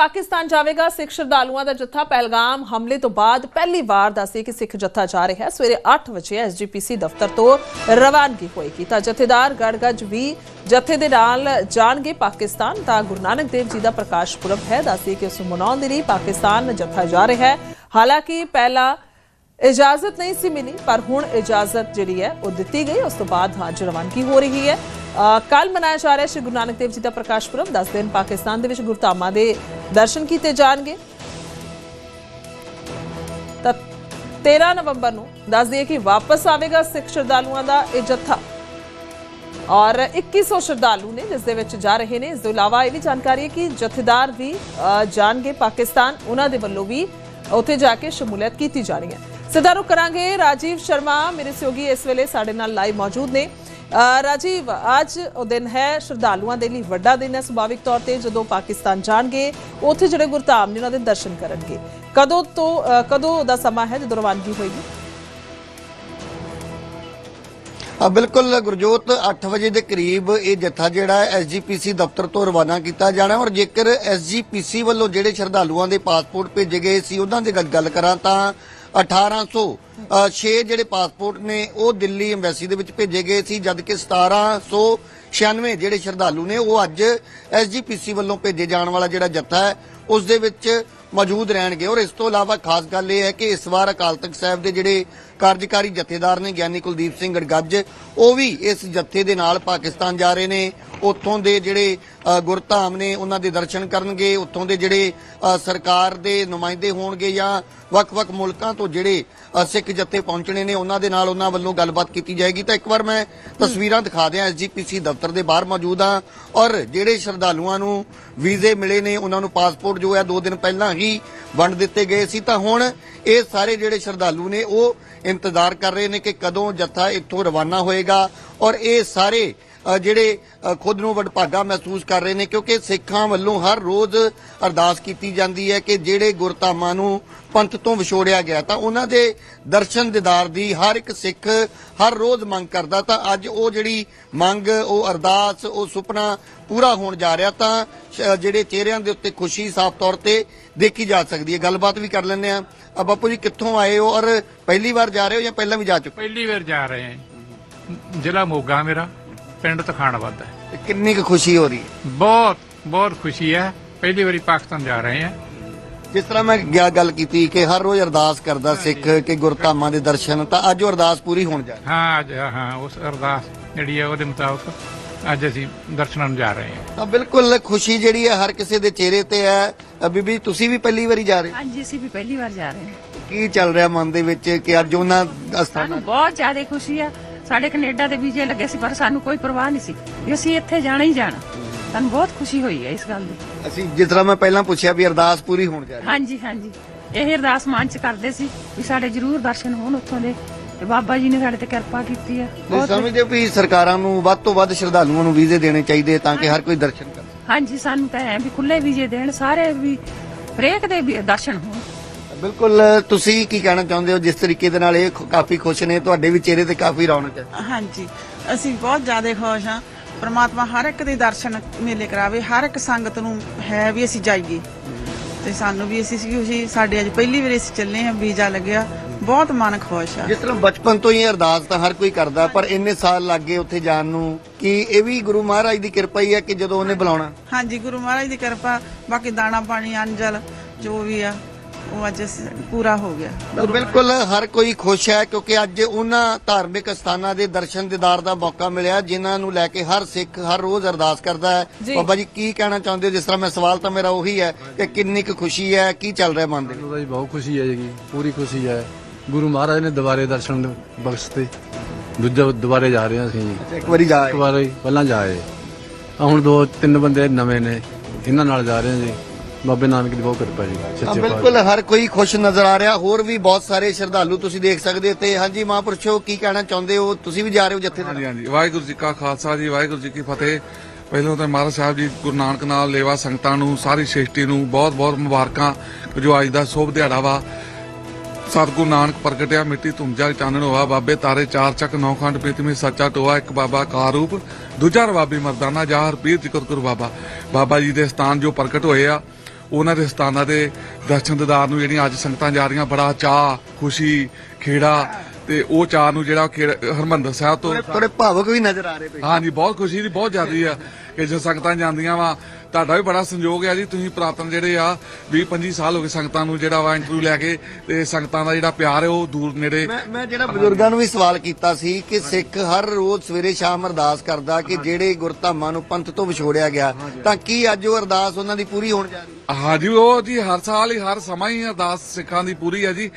ਪਾਕਿਸਤਾਨ ਜਾਵੇਗਾ, ਸਿੱਖ ਸ਼ਰਧਾਲੂਆਂ ਦਾ ਜੱਥਾ ਪਹਿਲਗਾਮ ਹਮਲੇ ਤੋਂ ਬਾਅਦ ਪਹਿਲੀ ਵਾਰ ਦੱਸੇ ਕਿ ਸਿੱਖ ਜੱਥਾ ਜਾ ਰਿਹਾ ਹੈ। ਸਵੇਰੇ 8 ਵਜੇ ਐਸਜੀਪੀਸੀ ਦਫ਼ਤਰ ਤੋਂ ਰਵਾਨਗੀ ਹੋਏਗੀ। ਤਾਂ ਜਥੇਦਾਰ ਗੜਗੱਜ ਵੀ ਜਥੇ ਦੇ ਨਾਲ ਜਾਣਗੇ ਪਾਕਿਸਤਾਨ। ਤਾਂ ਗੁਰੂ ਨਾਨਕ ਦੇਵ ਜੀ ਦਾ ਪ੍ਰਕਾਸ਼ ਪੁਰਬ ਹੈ। ਦੱਸੇ ਕਿ ਉਸ ਨੂੰ ਮਨਾਉਣ ਦੇ ਲਈ ਪਾਕਿਸਤਾਨ ਜੱਥਾ ਜਾ ਰਿਹਾ ਹੈ। ਹਾਲਾਂਕਿ ਪਹਿਲਾ ਇਜਾਜ਼ਤ ਨਹੀਂ ਸੀ ਮਿਲੀ, ਪਰ ਹੁਣ ਇਜਾਜ਼ਤ ਜਿਹੜੀ ਹੈ, ਉਹ ਦਿੱਤੀ ਗਈ। ਉਸ ਤੋਂ ਬਾਅਦ ਅੱਜ ਰਵਾਨਗੀ ਹੋ ਰਹੀ ਹੈ। ਕੱਲ ਮਨਾਇਆ ਜਾ ਰਿਹਾ ਸ਼੍ਰੀ ਗੁਰੂ ਨਾਨਕ ਦੇਵ ਜੀ ਦਾ ਪ੍ਰਕਾਸ਼ ਪੁਰਬ। 10 ਦਿਨ ਪਾਕਿਸਤਾਨ ਦੇ ਵਿੱਚ ਗੁਰਧਾਮਾਂ ਦੇ ਦਰਸ਼ਨ ਕੀਤੇ ਜਾਣਗੇ। ਤਾਂ 13 ਨਵੰਬਰ ਨੂੰ ਦੱਸ ਦਈਏ ਕਿ ਵਾਪਸ ਆਵੇਗਾ ਸਿੱਖ ਸ਼ਰਧਾਲੂਆਂ ਦਾ ਇਹ ਜੱਥਾ। ਔਰ 2100 ਸ਼ਰਧਾਲੂ ਨੇ ਜਿਸ ਦੇ ਵਿੱਚ ਜਾ ਰਹੇ ਨੇ ਇਸ ਤੋਂ ਇਲਾਵਾ ਇਹ ਵੀ ਜਾਣਕਾਰੀ ਹੈ ਕਿ ਜਥੇਦਾਰ ਵੀ ਅ, ਜਾਣਗੇ ਪਾਕਿਸਤਾਨ। ਉਹਨਾਂ ਦੇ ਵੱਲੋਂ ਵੀ ਉੱਥੇ ਜਾ ਕੇ ਸ਼ਮੂਲੀਅਤ ਕੀਤੀ ਜਾਣੀ ਹੈ। ਸਿੱਧਾ ਰੁਕ ਕਰਾਂਗੇ। ਰਾਜੀਵ ਸ਼ਰਮਾ ਮੇਰੇ ਸਹਿਯੋਗੀ ਇਸ ਵੇਲੇ ਸਾਡੇ ਨਾਲ ਲਾਈਵ ਮੌਜੂਦ ਨੇ। ਰਾਜੀਵ, ਅੱਜ ਉਹ ਦਿਨ ਹੈ ਸ਼ਰਧਾਲੂਆਂ ਦੇ ਲਈ ਵੱਡਾ ਦਿਨ ਹੈ ਸੁਭਾਵਿਕ ਤੌਰ ਤੇ, ਜਦੋਂ ਪਾਕਿਸਤਾਨ ਜਾਣਗੇ, ਉੱਥੇ ਜਿਹੜੇ ਗੁਰਧਾਮ ਨੇ ਉਹਨਾਂ ਦੇ ਦਰਸ਼ਨ ਕਰਨਗੇ। ਕਦੋਂ ਤੋਂ ਕਦੋਂ ਦਾ ਸਮਾਂ ਹੈ ਜਦੋਂ ਰਵਾਨਗੀ ਹੋਏਗੀ? ਬਿਲਕੁਲ ਗੁਰਜੋਤ 8 ਵਜੇ ਦੇ ਕਰੀਬ ਇਹ ਜਥਾ ਜਿਹੜਾ ਐਸਜੀਪੀਸੀ ਦਫ਼ਤਰ ਤੋਂ ਰਵਾਨਾ ਕੀਤਾ ਜਾਣਾ ਔਰ ਜੇਕਰ ਐਸਜੀਪੀਸੀ ਵੱਲੋਂ ਜਿਹੜੇ ਸ਼ਰਧਾਲੂਆਂ ਦੇ ਪਾਸਪੋਰਟ ਭੇਜੇ ਗਏ ਸੀ, ਉਹਨਾਂ ਦੀ ਗੱਲ ਕਰਾਂ ਤਾਂ 1800 6 ਜਿਹੜੇ ਪਾਸਪੋਰਟ ਨੇ, ਉਹ ਦਿੱਲੀ ਐਮਬੈਸੀ ਦੇ ਵਿੱਚ ਭੇਜੇ ਗਏ ਸੀ ਜਦਕਿ 1796 ਜਿਹੜੇ ਸ਼ਰਧਾਲੂ ਨੇ, ਉਹ ਅੱਜ ਐਸਜੀਪੀਸੀ ਵੱਲੋਂ ਭੇਜੇ ਜਾਣ ਵਾਲਾ ਜਿਹੜਾ ਜੱਥਾ ਹੈ, ਉਸ ਦੇ ਵਿੱਚ ਮੌਜੂਦ ਰਹਿਣਗੇ। ਔਰ ਇਸ ਤੋਂ ਇਲਾਵਾ ਖਾਸ ਗੱਲ ਇਹ ਹੈ ਕਿ ਇਸ ਵਾਰ ਅਕਾਲ ਤਖਤ ਸਾਹਿਬ ਦੇ ਜਿਹੜੇ ਕਾਰਜਕਾਰੀ ਜਥੇਦਾਰ ਨੇ, ਗਿਆਨੀ ਕੁਲਦੀਪ ਸਿੰਘ ਗੜਗੱਜ, ਉਹ ਵੀ ਇਸ ਜਥੇ ਦੇ ਨਾਲ ਪਾਕਿਸਤਾਨ ਜਾ ਰਹੇ ਨੇ। ਉੱਥੋਂ ਦੇ ਜਿਹੜੇ ਗੁਰਧਾਮ ਨੇ ਉਹਨਾਂ ਦੇ ਦਰਸ਼ਨ ਕਰਨਗੇ, ਉੱਥੋਂ ਦੇ ਜਿਹੜੇ ਸਰਕਾਰ ਦੇ ਨੁਮਾਇੰਦੇ ਹੋਣਗੇ ਜਾਂ ਵੱਖ-ਵੱਖ ਮੁਲਕਾਂ ਤੋਂ ਜਿਹੜੇ ਸਿੱਖ ਜੱਥੇ ਪਹੁੰਚਣੇ ਨੇ, ਉਹਨਾਂ ਦੇ ਨਾਲ ਉਹਨਾਂ ਵੱਲੋਂ ਗੱਲਬਾਤ ਕੀਤੀ ਜਾਏਗੀ। ਤਾਂ ਇੱਕ ਵਾਰ ਮੈਂ ਤਸਵੀਰਾਂ ਦਿਖਾ ਦਿਆਂ ਐਸਜੀਪੀਸੀ ਦਫ਼ਤਰ ਦੇ ਬਾਹਰ ਮੌਜੂਦ ਹਾਂ ਔਰ ਜਿਹੜੇ ਸ਼ਰਧਾਲੂਆਂ ਨੂੰ ਵੀਜ਼ੇ ਮਿਲੇ ਨੇ, ਉਹਨਾਂ ਨੂੰ ਪਾਸਪੋਰਟ ਜੋ ਹੈ 2 ਦਿਨ ਪਹਿਲਾਂ ਹੀ ਵੰਡ ਦਿੱਤੇ ਗਏ ਸੀ। ਤਾਂ ਹੁਣ ਇਹ ਸਾਰੇ ਜਿਹੜੇ ਸ਼ਰਧਾਲੂ ਨੇ, ਉਹ ਇੰਤਜ਼ਾਰ ਕਰ ਰਹੇ ਨੇ ਕਿ ਕਦੋਂ ਜੱਥਾ ਇੱਥੋਂ ਰਵਾਨਾ ਹੋਏਗਾ ਔਰ ਇਹ ਸਾਰੇ ਜਿਹੜੇ ਖੁਦ ਨੂੰ ਵਡਭਾਗਾ ਮਹਿਸੂਸ ਕਰ ਰਹੇ ਨੇ, ਕਿਉਂਕਿ ਸਿੱਖਾਂ ਵੱਲੋਂ ਹਰ ਰੋਜ਼ ਅਰਦਾਸ ਕੀਤੀ ਜਾਂਦੀ ਹੈ ਕਿ ਜਿਹੜੇ ਗੁਰਧਾਮਾਂ ਨੂੰ ਪੰਥ ਤੋਂ ਵਿਛੋੜਿਆ ਗਿਆ, ਤਾਂ ਉਹਨਾਂ ਦੇ ਦਰਸ਼ਨ ਦੀਦਾਰ ਦੀ ਹਰ ਇੱਕ ਸਿੱਖ ਹਰ ਰੋਜ਼ ਮੰਗ ਕਰਦਾ, ਤਾਂ ਅੱਜ ਉਹ ਜਿਹੜੀ ਮੰਗ, ਉਹ ਅਰਦਾਸ, ਉਹ ਸੁਪਨਾ ਪੂਰਾ ਹੋਣ ਜਾ ਰਿਹਾ, ਤਾਂ ਜਿਹੜੇ ਚਿਹਰਿਆਂ ਦੇ ਉੱਤੇ ਖੁਸ਼ੀ ਸਾਫ਼ ਤੌਰ ਤੇ ਦੇਖੀ ਜਾ ਸਕਦੀ ਹੈ। ਗੱਲਬਾਤ ਵੀ ਕਰ ਲੈਂਦੇ ਆ ਆ ਬਾਪੂ ਜੀ, ਕਿੱਥੋਂ ਆਏ ਹੋ? ਔਰ ਪਹਿਲੀ ਵਾਰ ਜਾ ਰਹੇ ਹੋ ਜਾਂ ਪਹਿਲਾਂ ਵੀ ਜਾ ਚੁੱਕੇ ਪਹਿਲੀ ਵਾਰ ਜਾ ਰਹੇ ਹਾਂ ਜ਼ਿਲ੍ਹਾ ਮੋਗਾ ਮੇਰਾ। ਪਿੰਡ ਤਖਾਣਵੱਦ ਹੈ। ਤੇ ਕਿੰਨੀ ਕੁ ਖੁਸ਼ੀ ਹੋ ਰਹੀ ਹੈ? ਬਹੁਤ ਬਹੁਤ ਖੁਸ਼ੀ ਹੈ। ਪਹਿਲੀ ਵਾਰੀ ਪਾਕਿਸਤਾਨ ਜਾ ਰਹੇ ਹਾਂ। ਜਿਸ ਤਰ੍ਹਾਂ ਮੈਂ ਗਿਆ ਗੱਲ ਕੀਤੀ ਕਿ ਹਰ ਰੋਜ਼ ਅਰਦਾਸ ਕਰਦਾ ਸਿੱਖ ਕਿ ਗੁਰਧਾਮਾਂ ਦੇ ਦਰਸ਼ਨ ਤਾਂ ਅੱਜ ਉਹ ਅਰਦਾਸ ਪੂਰੀ ਹੋਣ ਜਾ ਰਹੀ ਹਾਂ। ਅੱਜ ਹਾਂ ਉਸ ਅਰਦਾਸ ਜਿਹੜੀ ਹੈ ਉਹਦੇ ਮੁਤਾਬਕ ਅੱਜ ਅਸੀਂ ਦਰਸ਼ਨਾਂ ਨੂੰ ਜਾ ਰਹੇ ਹਾਂ। ਤਾਂ ਬਿਲਕੁਲ ਖੁਸ਼ੀ ਜਿਹੜੀ ਹੈ ਹਰ ਕਿਸੇ ਦੇ ਚਿਹਰੇ ਤੇ ਹੈ। ਬੀਬੀ ਤੁਸੀਂ ਵੀ ਪਹਿਲੀ ਵਾਰੀ ਜਾ ਰਹੇ ਹੋ? ਹਾਂਜੀ ਅਸੀਂ ਵੀ ਪਹਿਲੀ ਵਾਰ ਜਾ ਰਹੇ ਹਾਂ। ਕੀ ਚੱਲ ਰਿਹਾ ਮਨ ਦੇ ਵਿੱਚ ਕਿ ਅੱਜ ਉਹਨਾਂ ਅਸਥਾਨਾਂ ਸਾਨੂੰ ਬਹੁਤ ਜ਼ਿਆਦਾ ਖੁਸ਼ੀ ਆ। ਸਾਡੇ ਕੈਨੇਡਾ ਦੇ ਵੀਜ਼ੇ ਲੱਗੇ ਸੀ ਪਰ ਸਾਨੂੰ ਕੋਈ ਪਰਵਾਹ ਨਹੀਂ ਸੀ। ਵੀ ਅਸੀਂ ਇੱਥੇ ਜਾਣਾ ਹੀ ਜਾਣਾ। ਸਾਨੂੰ ਬਹੁਤ ਖੁਸ਼ੀ ਹੋਈ ਹੈ ਇਸ ਗੱਲ ਦੀ। ਅਸੀਂ ਜਿਸ ਤਰ੍ਹਾਂ ਮੈਂ ਪਹਿਲਾਂ ਪੁੱਛਿਆ ਵੀ ਅਰਦਾਸ ਪੂਰੀ ਹੋਣ ਜਾ ਰਹੀ ਹੈ। ਹਾਂਜੀ ਹਾਂਜੀ। ਇਹ ਅਰਦਾਸ ਮਨ ਚ ਕਰਦੇ ਸੀ ਵੀ ਸਾਡੇ ਜ਼ਰੂਰ ਦਰਸ਼ਨ ਹੋਣ ਉੱਥੋਂ ਦੇ। ਤੇ ਬਾਬਾ ਜੀ ਨੇ ਸਾਡੇ ਤੇ ਕਿਰਪਾ ਕੀਤੀ ਤੁਸੀਂ ਬਹੁਤ ਸਮਝਦੇ ਹੋ ਵੀ ਸਰਕਾਰਾਂ ਨੂੰ ਵੱਧ ਤੋਂ ਵੱਧ ਸ਼ਰਧਾਲੂਆਂ ਨੂੰ ਵੀਜ਼ੇ ਦੇਣੇ ਚਾਹੀਦੇ ਤਾਂ ਕਿ ਹਰ ਕੋਈ ਦਰਸ਼ਨ ਕਰ। ਹਾਂਜੀ ਸਾਨੂੰ ਤਾਂ ਐ ਵੀ ਖੁੱਲੇ ਵੀਜ਼ੇ ਦੇਣ ਸਾਰੇ ਵੀ ਹਰੇਕ ਦੇ ਵੀ ਦਰਸ਼ਨ ਹੋਣ। ਬਿਲਕੁਲ ਤੁਸੀਂ ਕੀ ਕਹਿਣਾ ਚਾਹੁੰਦੇ ਹੋ? ਜਿਸ ਤਰੀਕੇ ਦੇ ਨਾਲ ਇਹ ਖ- ਕਾਫੀ ਖੁਸ਼ ਨੇ ਤੁਹਾਡੇ ਵੀ ਚਿਹਰੇ ਤੇ ਕਾਫੀ ਰੌਣਕ ਹੈ। ਹਾਂਜੀ ਅਸੀਂ ਬਹੁਤ ਜ਼ਿਆਦਾ ਖੁਸ਼ ਹਾਂ। ਪ੍ਰਮਾਤਮਾ ਹਰ ਇੱਕ ਦੇ ਦਰਸ਼ਨ ਮੇਲੇ ਕਰਾਵੇ ਹਰ ਇੱਕ ਸੰਗਤ ਨੂੰ ਹੈ ਵੀ ਅਸੀਂ ਜਾਈਏ। ਤੇ ਸਾਨੂੰ ਵੀ ਅਸੀਂ ਸੀ ਖੁਸ਼ੀ ਸਾਡੇ ਅੱਜ ਪਹਿਲੀ ਵਾਰ ਅਸੀਂ ਚੱਲੇ ਹਾਂ ਵੀਜ਼ਾ ਲੱਗਿਆ। ਬਹੁਤ ਮਨ ਖੁਸ਼ ਆ। ਜਿਸ ਤਰ੍ਹਾਂ ਬਚਪਨ ਤੋਂ ਹੀ ਅਰਦਾਸ ਤਾਂ ਹਰ ਕੋਈ ਕਰਦਾ ਪਰ ਇੰਨੇ ਸਾਲ ਲੱਗੇ ਉੱਥੇ ਜਾਣ ਨੂੰ ਕਿ ਇਹ ਵੀ ਗੁਰੂ ਮਹਾਰਾਜ ਦੀ ਕਿਰਪਾ ਹੀ ਹੈ ਕਿ ਜਦੋਂ ਉਹਨੇ ਬੁਲਾਉਣਾ। ਹਾਂਜੀ ਗੁਰੂ ਮਹਾਰਾਜ ਦੀ ਕਿਰਪਾ ਬਾਕੀ ਦਾਣਾ ਪਾਣੀ ਅੰਜਲ ਜੋ ਵੀ ਆ ਉਹ ਅੱਜ ਪੂਰਾ ਹੋ ਗਿਆ। ਤਾਂ ਬਿਲਕੁਲ ਹਰ ਕੋਈ ਖੁਸ਼ ਹੈ ਕਿਉਂਕਿ ਅੱਜ ਉਹਨਾਂ ਧਾਰਮਿਕ ਸਥਾਨਾਂ ਦੇ ਦਰਸ਼ਨ ਦੀਦਾਰ ਦਾ ਮੌਕਾ ਮਿਲਿਆ ਜਿਨ੍ਹਾਂ ਨੂੰ ਲੈ ਕੇ ਹਰ ਸਿੱਖ ਹਰ ਰੋਜ਼ ਅਰਦਾਸ ਕਰਦਾ ਹੈ। ਜੀ। ਬਾਬਾ ਜੀ ਕੀ ਕਹਿਣਾ ਚਾਹੁੰਦੇ ਹੋ? ਜਿਸ ਤਰ੍ਹਾਂ ਮੈਂ ਸਵਾਲ ਤਾਂ ਮੇਰਾ ਉਹੀ ਹੈ ਕਿ ਕਿੰਨੀ ਕੁ ਖੁਸ਼ੀ ਹੈ ਕੀ ਚੱਲ ਰਿਹਾ ਮਨ ਦੇ ਵਿੱਚ? ਜੀ ਬਹੁਤ ਖੁਸ਼ੀ ਹੈ ਜੀ ਪੂਰੀ ਖੁਸ਼ੀ ਹੈ। ਗੁਰੂ ਮਹਾਰਾਜ ਨੇ ਦੁਬਾਰੇ ਦਰਸ਼ਨ ਬਖਸ਼ਤੇ। ਦੂਜਾ ਦੁਬਾਰੇ ਜਾ ਰਹੇ ਹਾਂ ਅਸੀਂ ਜੀ। ਇੱਕ ਵਾਰੀ ਜਾ ਇੱਕ ਵਾਰ ਹੀ ਪਹਿਲਾਂ ਜਾਏ ਆ ਹੁਣ ਦੋ ਤਿੰਨ ਬੰਦੇ ਨਵੇਂ ਨੇ ਇਹਨਾਂ ਨਾਲ ਜਾ ਰਹੇ ਹਾਂ ਜੀ। ਬਾਬੇ ਨਾਨਕ ਦੀ ਬਹੁਤ ਕਿਰਪਾ ਜੀ ਤਾਂ ਸੱਚੇ ਬਿਲਕੁਲ ਹਰ ਕੋਈ ਖੁਸ਼ ਨਜ਼ਰ ਆ ਰਿਹਾ। ਹੋਰ ਵੀ ਬਹੁਤ ਸਾਰੇ ਸ਼ਰਧਾਲੂ ਤੁਸੀਂ ਦੇਖ ਸਕਦੇ ਹੋ ਤੇ ਹਾਂਜੀ ਮਹਾਂਪੁਰਸ਼ੋ ਕੀ ਕਹਿਣਾ ਚਾਹੁੰਦੇ ਹੋ? ਤੁਸੀਂ ਵੀ ਜਾ ਰਹੇ ਹੋ ਜੱਥੇ ਹਾਂਜੀ ਹਾਂਜੀ। ਵਾਹਿਗੁਰੂ ਜੀ ਕਾ ਖਾਲਸਾ ਜੀ ਵਾਹਿਗੁਰੂ ਜੀ ਕੀ ਫਤਿਹ। ਪਹਿਲਾਂ ਤਾਂ ਮਹਾਰਾਜ ਸਾਹਿਬ ਜੀ ਗੁਰੂ ਨਾਨਕ ਨਾਲ ਲੇਵਾ ਸੰਗਤਾਂ ਨੂੰ ਸਾਰੀ ਸ੍ਰਿਸ਼ਟੀ ਨੂੰ ਬਹੁਤ ਬਹੁਤ ਮੁਬਾਰਕਾਂ। ਜੋ ਅੱਜ ਦਾ ਸ਼ੁਭ ਦਿਹਾੜਾ ਵਾ ਸਤਿਗੁਰੂ ਨਾਨਕ ਪ੍ਰਗਟਿਆ ਮਿੱਟੀ ਧੁੰਮ ਜਾ ਚਾਨਣ ਹੋਆ ਬਾਬੇ ਤਾਰੇ ਚਾਰ ਚੱਕ ਨੌ ਖੰਡ ਪ੍ਰੀਤਮੀ ਸੱਚਾ ਟੋਆ ਇੱਕ ਬਾਬਾ ਕਾਰ ਰੂਪ ਦੂਜਾ ਰਵਾਬੀ ਮਰਦਾਨਾ ਜਾਹਰ ਪੀਰ ਜ਼ਿਕਰ ਗੁਰੂ ਬਾਬਾ। ਬਾਬਾ ਜੀ ਦੇ ਸਥਾਨ ਜੋ ਪ੍ਰਗਟ ਹੋਏ ਆ ਉਹਨਾਂ ਦੇ ਸਥਾਨਾਂ ਦੇ ਦਰਸ਼ਨ ਦਿਦਾਰ ਨੂੰ ਜਿਹੜੀਆਂ ਅੱਜ ਸੰਗਤਾਂ ਜਾ ਰਹੀਆਂ ਬੜਾ ਚਾਹ ਖੁਸ਼ੀ ਖੇੜਾ ਤੇ ਉਹ ਚਾਹ ਨੂੰ ਜਿਹੜਾ ਹਰਿਮੰਦਰ ਸਾਹਿਬ ਤੋਂ ਥੋੜੇ ਭਾਵੁਕ ਵੀ ਨਜ਼ਰ ਆ ਰਹੇ ਪਏ। ਹਾਂਜੀ ਬਹੁਤ ਖੁਸ਼ੀ ਦੀ ਬਹੁਤ ਜ਼ਿਆਦੀ ਆ ਕਿ ਜੋ ਸੰਗਤਾਂ ਜਾਂਦੀਆਂ ਵਾ ਤੁਹਾਡਾ ਵੀ ਬੜਾ ਸੰਯੋਗ ਹੈ ਜੀ ਤੁਸੀਂ ਪ੍ਰਾਤਨ ਜਿਹੜੇ ਆ 20 25 ਸਾਲ ਹੋ ਗਏ ਸੰਗਤਾਂ ਨੂੰ ਜਿਹੜਾ ਵਾ ਇੰਟਰਵਿਊ ਲੈ ਕੇ ਤੇ ਸੰਗਤਾਂ ਦਾ ਜਿਹੜਾ ਪਿਆਰ ਹੈ ਉਹ ਦੂਰ ਨੇੜੇ ਮੈਂ ਮੈਂ ਜਿਹੜਾ ਬਜ਼ੁਰਗਾਂ ਨੂੰ ਵੀ ਸਵਾਲ ਕੀਤਾ ਸੀ ਕਿ ਸਿੱਖ ਹਰ ਰੋਜ਼ ਸਵੇਰੇ ਸ਼ਾਮ ਅਰਦਾਸ ਕਰਦਾ ਕਿ ਜਿਹੜੇ ਗੁਰਧਾਮਾਂ ਨੂੰ ਪੰਥ ਤੋਂ ਵਿਛੋੜਿਆ ਗਿਆ ਤਾਂ ਕੀ ਅੱਜ ਉਹ ਅਰਦਾਸ ਉਹਨਾਂ ਦੀ ਪੂਰੀ ਹੋਣ ਜਾ ਰਹੀ ਹੈ? ਹਾਂਜੀ ਉਹ ਜੀ ਹਰ ਸਾਲ ਹੀ ਹਰ ਸਮਾਂ ਹੀ ਅਰਦਾਸ ਸਿੱਖਾਂ ਦੀ ਪੂਰੀ ਹੈ ਜੀ।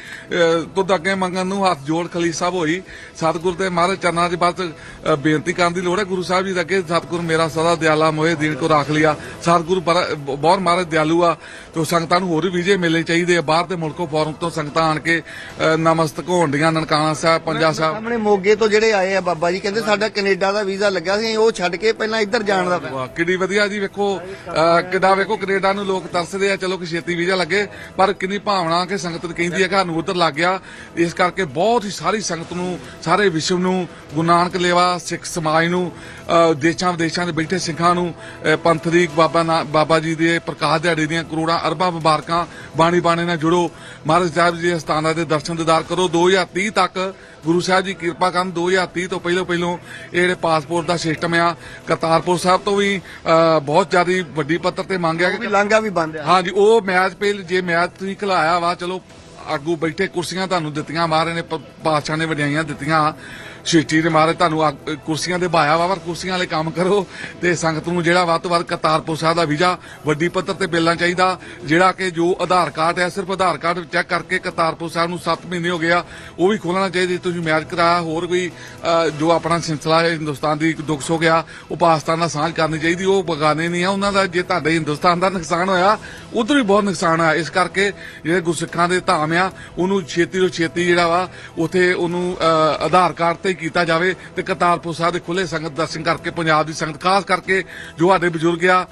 ਤੁਧ ਅੱਗੇ ਮੰਗਣ ਨੂੰ ਹੱਥ ਜੋੜ ਖਲੀ ਸਾਹਿਬ ਹੋਈ ਸਤਿਗੁਰ ਤੇ ਮਹਾਰਾਜ ਚਰਨਾਂ ਦੇ ਅਹ ਬੇਨਤੀ ਕਰਨ ਦੀ ਲੋੜ ਹੈ ਗੁਰੂ ਸਾਹਿਬ ਜੀ ਦੇ ਅੱਗੇ। ਸਤਿਗੁਰ ਮੇਰਾ ਸਦਾ ਦਿਆਲਾ ਮੋਏ ਦੀਨ ਕੋ ਰੱਖ ਲਿਆ। ਸਤਿਗੁਰੂ ਬਹੁਤ ਮਹਾਰਾਜ ਦਿਆਲੂ ਆ। ਤੇ ਸੰਗਤਾਂ ਨੂੰ ਹੋਰ ਵੀ ਵਿਜੇ ਮਿਲਣੇ ਚਾਹੀਦੇ ਆ। ਬਾਹਰ ਦੇ ਮੁਲਕੋਂ ਫੋਰਨ ਤੋਂ ਸੰਗਤਾਂ ਆਣ ਕੇ ਨਮਸਤਕ ਹੋਣ ਡੀਆਂ। ਨਨਕਾਣਾ ਸਾਹਿਬ ਪੰਜਾ ਸਾਹਿਬ। ਸਾਹਮਣੇ ਮੋਗੇ ਤੋਂ ਜਿਹੜੇ ਆਏ ਆ ਬਾਬਾ ਜੀ ਕਹਿੰਦੇ ਸਾਡਾ ਕੈਨੇਡਾ ਦਾ ਵੀਜ਼ਾ ਲੱਗਾ ਸੀ ਉਹ ਛੱਡ ਕੇ ਪਹਿਲਾਂ ਇੱਧਰ ਜਾਣ ਦਾ ਕਿੰਨੀ ਵਧੀਆ ਜੀ ਵੇਖੋ ਕਿੱਡਾ ਵੇਖੋ ਕੈਨੇਡਾ ਨੂੰ ਲੋਕ ਤਰਸਦੇ ਆ, ਚਲੋ ਕਿ ਛੇਤੀ ਵੀਜ਼ਾ ਲੱਗੇ, ਪਰ ਕਿੰਨੀ ਭਾਵਨਾ ਕਿ ਸੰਗਤ ਕਹਿੰਦੀ ਹੈ ਕਿ ਸਾਨੂੰ ਉਧਰ ਲੱਗ ਗਿਆ। ਇਸ ਕਰਕੇ ਬਹੁਤ ਹੀ ਸਾਰੀ ਸੰਗਤ ਨੂੰ, ਸਾਰੇ ਵਿਸ਼ਵ ਨੂੰ, ਗੁਰੂ ਨਾਨਕ ਲੇਵਾ, ਸਿੱਖ ਸਮਾਜ ਨੂੰ ਦੇਸ਼ਾਂ ਵਿਦੇਸ਼ਾਂ ਦੇ ਬੈਠੇ ਸਿੱਖਾਂ ਨੂੰ ਪੰਥ ਦੀ, ਬਾਬਾ ਬਾਬਾ ਜੀ ਦੇ, ਪ੍ਰਕਾਸ਼ ਦਿਹਾੜੇ ਦੀਆਂ ਕਰੋੜਾਂ, ਅਰਬਾਂ ਮੁਬਾਰਕਾਂ ਬਾਣੀ ਬਾਣੇ ਨਾਲ ਜੁੜੋ। ਮਹਾਰਾਜ ਸਾਹਿਬ ਜੀ ਦੇ ਸਥਾਨਾਂ ਦੇ ਦਰਸ਼ਨ ਦਿਦਾਰ ਕਰੋ। 2030 ਤੱਕ ਗੁਰੂ ਸਾਹਿਬ ਜੀ ਕਿਰਪਾ ਕਰਨ 2030 ਤੋਂ ਪਹਿਲਾਂ ਪਹਿਲਾਂ ਇਹ ਜਿਹੜੇ ਪਾਸਪੋਰਟ ਦਾ ਸਿਸਟਮ ਆ ਕਰਤਾਰਪੁਰ ਸਾਹਿਬ ਤੋਂ ਵੀ ਬਹੁਤ ਜ਼ਿਆਦਾ ਵੱਡੀ ਪੱਤਰ ਤੇ ਮੰਗਿਆ ਕਿ ਲਾਂਘਾ ਵੀ ਬੰਦ ਆ। ਹਾਂਜੀ ਉਹ ਮੈਚ ਪਹਿਲ ਜੇ ਮੈਚ ਤੁਸੀਂ ਖਿਲਾਇਆ ਵਾ ਚਲੋ ਆਗੂ ਬੈਠੇ, ਕੁਰਸੀਆਂ ਤੁਹਾਨੂੰ ਦਿੱਤੀਆਂ, ਮਹਾਰਾਜ ਨੇ ਪਾਤਸ਼ਾਹ ਨੇ ਵਡਿਆਈਆਂ ਦਿੱਤੀਆਂ ਸ਼ਿਸ਼ਟੀ ਨੇ ਮਹਾਰਾਜ ਤੁਹਾਨੂੰ ਕੁਰਸੀਆਂ ਦੇ ਬਾਇਆ ਵਾ, ਪਰ ਕੁਰਸੀਆਂ ਵਾਲੇ ਕੰਮ ਕਰੋ ਤੇ ਸੰਗਤ ਨੂੰ ਜਿਹੜਾ ਵੱਧ ਤੋਂ ਵੱਧ ਕਰਤਾਰਪੁਰ ਸਾਹਿਬ ਦਾ ਵੀਜ਼ਾ, ਵੱਡੀ ਪੱਧਰ ਤੇ ਮਿਲਣਾ ਚਾਹੀਦਾ, ਜਿਹੜਾ ਕਿ ਜੋ ਆਧਾਰ ਕਾਰਡ ਹੈ, ਸਿਰਫ ਆਧਾਰ ਕਾਰਡ ਚੈੱਕ ਕਰਕੇ ਕਰਤਾਰਪੁਰ ਸਾਹਿਬ ਨੂੰ 7 ਮਹੀਨੇ ਹੋ ਗਿਆ ਉਹ ਵੀ ਖੋਲਣਾ ਚਾਹੀਦਾ, ਤੁਸੀਂ ਮੈਚ ਕਰਾਇਆ, ਹੋਰ ਕੋਈ ਜੋ ਆਪਣਾ ਸਿਲਸਿਲਾ ਹੈ ਹਿੰਦੁਸਤਾਨ ਦੀ ਦੁੱਖ ਹੋ ਗਿਆ ਉਹ ਪਾਕਿਸਤਾਨ ਨਾਲ ਸਾਂਝ ਕਰਨੀ ਚਾਹੀਦੀ, ਉਹ ਬਗਾਨੇ ਨਹੀਂ ਆ, ਉਹਨਾਂ ਦਾ ਜੇ ਤੁਹਾਡੇ ਹਿੰਦੁਸਤਾਨ ਦਾ ਨੁਕਸਾਨ ਹੋਇਆ, ਉਧਰ ਵੀ ਬਹੁਤ ਨੁਕਸਾਨ ਹੋਇਆ, ਇਸ ਕਰਕੇ ਜਿਹੜੇ ਗੁਰਸਿੱਖਾਂ ਦੇ ਧਾਮ ਆ ਉਹਨੂੰ ਛੇਤੀ ਤੋਂ ਛੇਤੀ ਜਿਹੜਾ ਵਾ ਉਥੇ ਉਹਨੂੰ ਅਹ, ਆਧਾਰ ਕਾਰਡ ਤੇ ਕੀਤਾ ਜਾਵੇ ਤੇ ਕਰਤਾਰਪੁਰ ਸਾਹਿਬ ਦੇ ਖੁੱਲੇ ਸੰਗਤ ਦਰਸ਼ਨ ਕਰਕੇ ਪੰਜਾਬ ਦੀ ਸੰਗਤ ਖਾਸ ਕਰਕੇ ਜੋ ਸਾਡੇ ਬਜ਼ੁਰਗ ਆ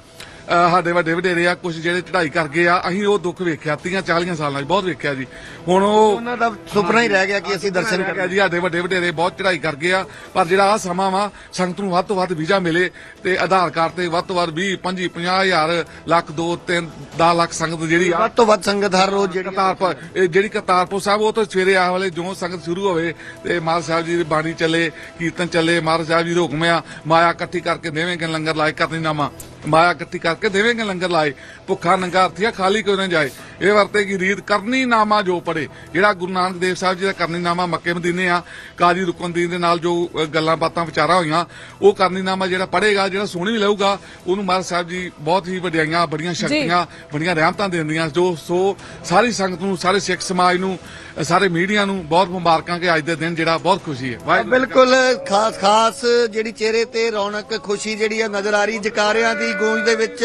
ਸਾਡੇ ਵੱਡੇ ਵਡੇਰੇ ਆ ਕੁਝ ਜਿਹੜੇ ਚੜ੍ਹਾਈ ਕਰ ਗਏ ਆ ਅਸੀਂ ਉਹ ਦੁੱਖ ਵੇਖਿਆ 30 40 ਸਾਲਾਂ 'ਚ ਬਹੁਤ ਵੇਖਿਆ ਜੀ। ਹੁਣ ਉਹ ਉਹਨਾਂ ਦਾ ਸੁਪਨਾ ਹੀ ਰਹਿ ਗਿਆ ਕਿ ਅਸੀਂ ਦਰਸ਼ਨ ਕਰੀਏ ਜੀ ਸਾਡੇ ਵੱਡੇ ਵਡੇਰੇ ਬਹੁਤ ਚੜ੍ਹਾਈ ਕਰ ਗਏ ਆ ਪਰ ਜਿਹੜਾ ਆ ਸਮਾਂ ਵਾ ਸੰਗਤ ਨੂੰ ਵੱਧ ਤੋਂ ਵੱਧ ਵੀਜ਼ਾ ਮਿਲੇ ਤੇ ਆਧਾਰ ਕਾਰਡ ਤੇ ਵੱਧ ਤੋਂ ਵੱਧ 20 25 50 ਹਜ਼ਾਰ ਲੱਖ 2 3 10 ਲੱਖ ਸੰਗਤ ਜਿਹੜੀ ਆ ਵੱਧ ਤੋਂ ਵੱਧ ਸੰਗਤ ਹਰ ਰੋਜ਼ ਜਿਹੜੀ ਕਰਤਾਰਪੁਰ ਜਿਹੜੀ ਕਰਤਾਰਪੁਰ ਸਾਹਿਬ ਉਹ ਤਾਂ ਸਵੇਰੇ ਆ ਵਾਲੇ ਜੋ ਸੰਗਤ ਸ਼ੁਰੂ ਹੋਵੇ ਤੇ ਮਹਾਰਾਜ ਸਾਹਿਬ ਜੀ ਦੀ ਬਾਣੀ ਚੱਲੇ ਕੀਰਤਨ ਚੱਲੇ ਮਹਾਰਾਜ ਸਾਹਿਬ ਜੀ ਦੇ ਹੁਕਮ ਆ ਮਾਇਆ ਇਕੱਠੀ ਕਰਕੇ ਦੇਵੇਂਗੇ ਲੰਗਰ ਲਾਏ ਕਰਨੀ ਨਾਮਾ। ਮਾਇਆ ਇਕੱਠੀ ਕਰਕੇ ਦੇਵੇਂਗੇ ਲੰਗਰ ਲਾਏ ਭੁੱਖਾ ਨੰਗਾ ਅਰਥੀਆ ਖਾਲੀ ਕਿਉਂ ਨਾ ਜਾਏ? ਇਹ ਵਰਤੇ ਕੀ ਰੀਤ ਕਰਨੀ ਨਾਮਾ ਜੋ ਪੜੇ। ਜਿਹੜਾ ਗੁਰੂ ਨਾਨਕ ਦੇਵ ਸਾਹਿਬ ਜੀ ਦਾ ਕਰਨੀ ਨਾਮਾ ਮੱਕੇ ਮਦੀਨੇ ਆ ਕਾਜੀ ਰੁਕਨਦੀਨ ਦੇ ਨਾਲ ਜੋ ਗੱਲਾਂ ਬਾਤਾਂ ਵਿਚਾਰਾਂ ਹੋਈਆਂ ਉਹ ਕਰਨੀ ਨਾਮਾ ਜਿਹੜਾ ਪੜੇਗਾ ਜਿਹੜਾ ਸੁਣੀ ਲਊਗਾ ਉਹਨੂੰ ਮਹਾਰਾਜ ਸਾਹਿਬ ਜੀ ਬਹੁਤ ਹੀ ਵਡਿਆਈਆਂ ਬੜੀਆਂ ਸ਼ਕਤੀਆਂ ਬੜੀਆਂ ਰਹਿਮਤਾਂ ਦਿੰਦੀਆਂ। ਜੋ ਸੋ ਸਾਰੀ ਸੰਗਤ ਨੂੰ ਸਾਰੇ ਸਿੱਖ ਸਮਾਜ ਨੂੰ ਸਾਰੇ ਮੀਡੀਆ ਨੂੰ ਬਹੁਤ ਮੁਬਾਰਕਾਂ ਕਿ ਅੱਜ ਦੇ ਦਿਨ ਜਿਹੜਾ ਬਹੁਤ ਖੁਸ਼ੀ ਹੈ। ਬਿਲਕੁਲ ਖਾਸ ਖਾਸ ਜਿਹੜੀ ਚਿਹਰੇ ਤੇ ਰੌਣਕ ਖੁਸ਼ੀ ਜਿਹੜੀ ਆ ਨਜ਼ਰ ਆ ਰਹੀ ਜਕਾਰਿਆਂ ਦੀ ਗੂੰਜ ਦੇ ਵਿੱਚ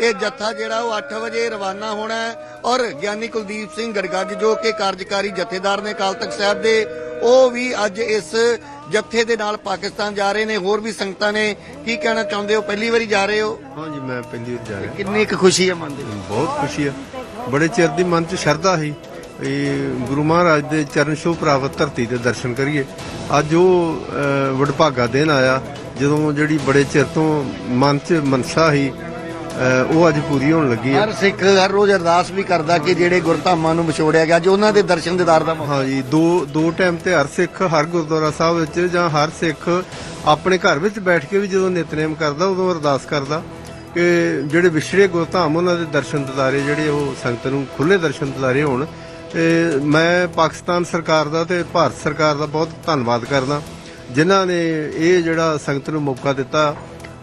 ਇਹ ਜੱਥਾ ਜਿਹੜਾ ਉਹ 8 ਵਜੇ ਰਵਾਨਾ ਹੋਣਾ ਹੈ। ਔਰ ਗਿਆਨੀ ਕੁਲਦੀਪ ਸਿੰਘ ਗੜਗੱਜ ਜੋ ਕਿ ਕਾਰਜਕਾਰੀ ਜਥੇਦਾਰ ਨੇ ਅਕਾਲ ਤਖਤ ਸਾਹਿਬ ਦੇ ਉਹ ਵੀ ਅੱਜ ਇਸ ਜੱਥੇ ਦੇ ਨਾਲ ਪਾਕਿਸਤਾਨ ਜਾ ਰਹੇ ਨੇ। ਹੋਰ ਵੀ ਸੰਗਤਾਂ ਨੇ ਕੀ ਕਹਿਣਾ ਚਾਹੁੰਦੇ ਹੋ? ਪਹਿਲੀ ਵਾਰੀ ਜਾ ਰਹੇ ਹੋ? ਹਾਂਜੀ ਮੈਂ ਪਹਿਲੀ ਵਾਰ ਜਾ ਰਿਹਾ। ਕਿੰਨੀ ਕੁ ਖੁਸ਼ੀ ਹੈ ਮਨ ਦੇ? ਬਹੁਤ ਖੁਸ਼ੀ ਆ ਬੜੇ ਚਿਰ ਦੀ ਮਨ 'ਚ ਸ਼ਰਧਾ ਸੀ ਇਹ ਗੁਰੂ ਮਹਾਰਾਜ ਦੇ ਚਰਨ ਛੋਹ ਪ੍ਰਾਪਤ ਧਰਤੀ ਤੇ ਦਰਸ਼ਨ ਕਰੀਏ। ਅੱਜ ਉਹ ਵਡਭਾਗਾ ਦਿਨ ਆਇਆ ਜਦੋਂ ਜਿਹੜੀ ਬੜੇ ਚਿਰ ਤੋਂ ਮਨ 'ਚ ਮਨਸਾ ਸੀ ਉਹ ਅੱਜ ਪੂਰੀ ਹੋਣ ਲੱਗੀ ਆ। ਹਰ ਸਿੱਖ ਹਰ ਰੋਜ਼ ਅਰਦਾਸ ਵੀ ਕਰਦਾ ਕਿ ਜਿਹੜੇ ਗੁਰਧਾਮਾਂ ਨੂੰ ਵਿਛੋੜਿਆ ਗਿਆ ਜੋ ਉਹਨਾਂ ਦੇ ਦਰਸ਼ਨ ਦਿਦਾਰ ਦਾ ਮੌਕਾ। ਹਾਂਜੀ ਦੋ ਦੋ ਟਾਈਮ ਤੇ ਹਰ ਸਿੱਖ ਹਰ ਗੁਰਦੁਆਰਾ ਸਾਹਿਬ ਵਿੱਚ ਜਾਂ ਹਰ ਸਿੱਖ ਆਪਣੇ ਘਰ ਵਿੱਚ ਬੈਠ ਕੇ ਵੀ ਜਦੋਂ ਨਿਤਨੇਮ ਕਰਦਾ ਉਦੋਂ ਅਰਦਾਸ ਕਰਦਾ ਕਿ ਜਿਹੜੇ ਵਿਛੜੇ ਗੁਰਧਾਮ ਉਹਨਾਂ ਦੇ ਦਰਸ਼ਨ ਦਿਦਾਰੇ ਜਿਹੜੇ ਉਹ ਸੰਗਤ ਨੂੰ ਖੁੱਲੇ ਦਰਸ਼ਨ ਦਿਦਾਰੇ ਹੋਣ। ਤੇ ਮੈਂ ਪਾਕਿਸਤਾਨ ਸਰਕਾਰ ਦਾ ਤੇ ਭਾਰਤ ਸਰਕਾਰ ਦਾ ਬਹੁਤ ਧੰਨਵਾਦ ਕਰਦਾ ਜਿਨ੍ਹਾਂ ਨੇ ਇਹ ਜਿਹੜਾ ਸੰਗਤ ਨੂੰ ਮੌਕਾ ਦਿੱਤਾ।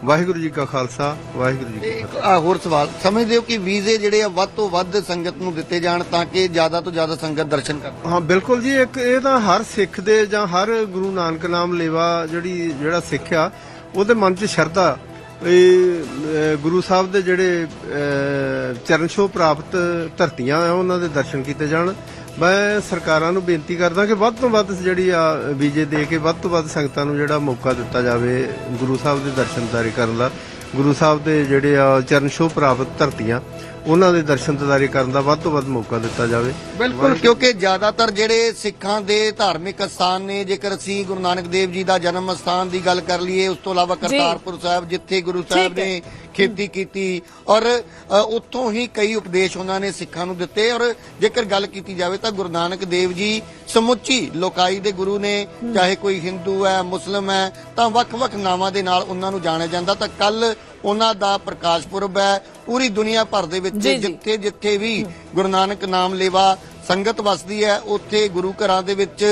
ਵਾਹਿਗੁਰੂ ਜੀ ਕਾ ਖਾਲਸਾ ਵਾਹਿਗੁਰੂ ਜੀ ਕੀ ਫਤਿਹ ਇੱਕ ਆ ਹੋਰ ਸਵਾਲ ਸਮਝਦੇ ਹੋ ਕਿ ਵੀਜ਼ੇ ਜਿਹੜੇ ਆ ਵੱਧ ਤੋਂ ਵੱਧ ਸੰਗਤ ਨੂੰ ਦਿੱਤੇ ਜਾਣ ਤਾਂ ਕਿ ਜ਼ਿਆਦਾ ਤੋਂ ਜ਼ਿਆਦਾ ਸੰਗਤ ਦਰਸ਼ਨ ਕਰ ਹਾਂ ਬਿਲਕੁਲ ਜੀ ਇੱਕ ਇਹ ਤਾਂ ਹਰ ਸਿੱਖ ਦੇ ਜਾਂ ਹਰ ਗੁਰੂ ਨਾਨਕ ਨਾਮ ਲੇਵਾ ਜਿਹੜੀ ਜਿਹੜਾ ਸਿੱਖ ਆ ਉਹਦੇ ਮਨ 'ਚ ਸ਼ਰਧਾ ਇਹ ਅਹ, ਗੁਰੂ ਸਾਹਿਬ ਦੇ ਜਿਹੜੇ ਅਹ, ਚਰਨ ਛੋਹ ਪ੍ਰਾਪਤ ਧਰਤੀਆਂ ਆ ਉਹਨਾਂ ਦੇ ਦਰਸ਼ਨ ਕੀਤੇ ਜਾਣ। ਮੈਂ ਸਰਕਾਰਾਂ ਨੂੰ ਬੇਨਤੀ ਕਰਦਾ ਕਿ ਵੱਧ ਤੋਂ ਵੱਧ ਜਿਹੜੀ ਆ ਵੀਜ਼ੇ ਦੇ ਕੇ ਵੱਧ ਤੋਂ ਵੱਧ ਸੰਗਤਾਂ ਨੂੰ ਜਿਹੜਾ ਮੌਕਾ ਦਿੱਤਾ ਜਾਵੇ ਗੁਰੂ ਸਾਹਿਬ ਦੇ ਦਰਸ਼ਨਦਾਰੀ ਕਰਨ ਦਾ। ਗੁਰੂ ਸਾਹਿਬ ਦੇ ਜਿਹੜੇ ਆ ਚਰਨ ਛੋਹ ਪ੍ਰਾਪਤ ਧਰਤੀਆਂ ਉਹਨਾਂ ਦੇ ਦਰਸ਼ਨ ਦਿਦਾਰੇ ਕਰਨ ਦਾ ਵੱਧ ਤੋਂ ਵੱਧ ਮੌਕਾ ਦਿੱਤਾ ਜਾਵੇ। ਬਿਲਕੁਲ ਕਿਉਂਕਿ ਜ਼ਿਆਦਾਤਰ ਜਿਹੜੇ ਸਿੱਖਾਂ ਦੇ ਧਾਰਮਿਕ ਸਥਾਨ ਨੇ ਜੇਕਰ ਅਸੀਂ ਗੁਰੂ ਨਾਨਕ ਦੇਵ ਜੀ ਦਾ ਜਨਮ ਸਥਾਨ ਦੀ ਗੱਲ ਕਰ ਲਈਏ ਉਸ ਤੋਂ ਇਲਾਵਾ ਕਰਤਾਰਪੁਰ ਸਾਹਿਬ ਜਿੱਥੇ ਗੁਰੂ ਸਾਹਿਬ। ਨੇ ਖੇਤੀ ਕੀਤੀ ਔਰ ਉੱਥੋਂ ਹੀ ਕਈ ਉਪਦੇਸ਼ ਉਹਨਾਂ ਨੇ ਸਿੱਖਾਂ ਨੂੰ ਦਿੱਤੇ ਔਰ ਜੇਕਰ ਗੱਲ ਕੀਤੀ ਜਾਵੇ ਤਾਂ ਗੁਰੂ ਨਾਨਕ ਦੇਵ ਜੀ ਸਮੁੱਚੀ ਲੋਕਾਈ ਦੇ ਗੁਰੂ ਨੇ ਚਾਹੇ ਕੋਈ ਹਿੰਦੂ ਹੈ ਮੁਸਲਮ ਹੈ ਤਾਂ ਵੱਖ-ਵੱਖ ਨਾਵਾਂ ਦੇ ਨਾਲ ਉਹਨਾਂ ਨੂੰ ਜਾਣਿਆ ਜਾਂਦਾ ਤਾਂ ਕੱਲ ਉਹਨਾਂ ਦਾ ਪ੍ਰਕਾਸ਼ ਪੁਰਬ ਹੈ ਪੂਰੀ ਦੁਨੀਆ ਭਰ ਦੇ ਵਿੱਚ। ਜਿੱਥੇ ਜਿੱਥੇ ਵੀ ਗੁਰੂ ਨਾਨਕ ਨਾਮ ਲੇਵਾ ਸੰਗਤ ਵਸਦੀ ਹੈ ਉੱਥੇ ਗੁਰੂ ਘਰਾਂ ਦੇ ਵਿੱਚ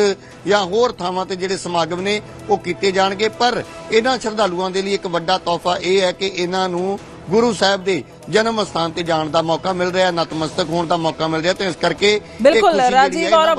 ਜਾਂ ਹੋਰ ਥਾਵਾਂ ਤੇ ਜਿਹੜੇ ਸਮਾਗਮ ਨੇ ਉਹ ਕੀਤੇ ਜਾਣਗੇ ਪਰ ਇਹਨਾਂ ਸ਼ਰਧਾਲੂਆਂ ਦੇ ਲਈ ਇੱਕ ਵੱਡਾ ਤੋਹਫਾ ਇਹ ਹੈ ਕਿ ਇਹਨਾਂ ਨੂੰ ਗੁਰੂ ਸਾਹਿਬ ਦੇ ਜਨਮ ਸਥਾਨ ਤੇ ਜਾਣ ਦਾ ਮੌਕਾ ਮਿਲ ਰਿਹਾ ਨਤਮਸਤਕ ਹੋਣ ਦਾ ਮੌਕਾ ਮਿਲ ਰਿਹਾ ਤੇ ਇਸ ਕਰਕੇ ਬਿਲਕੁਲ ਖੁਸ਼ੀ ਜਿਹੜੀ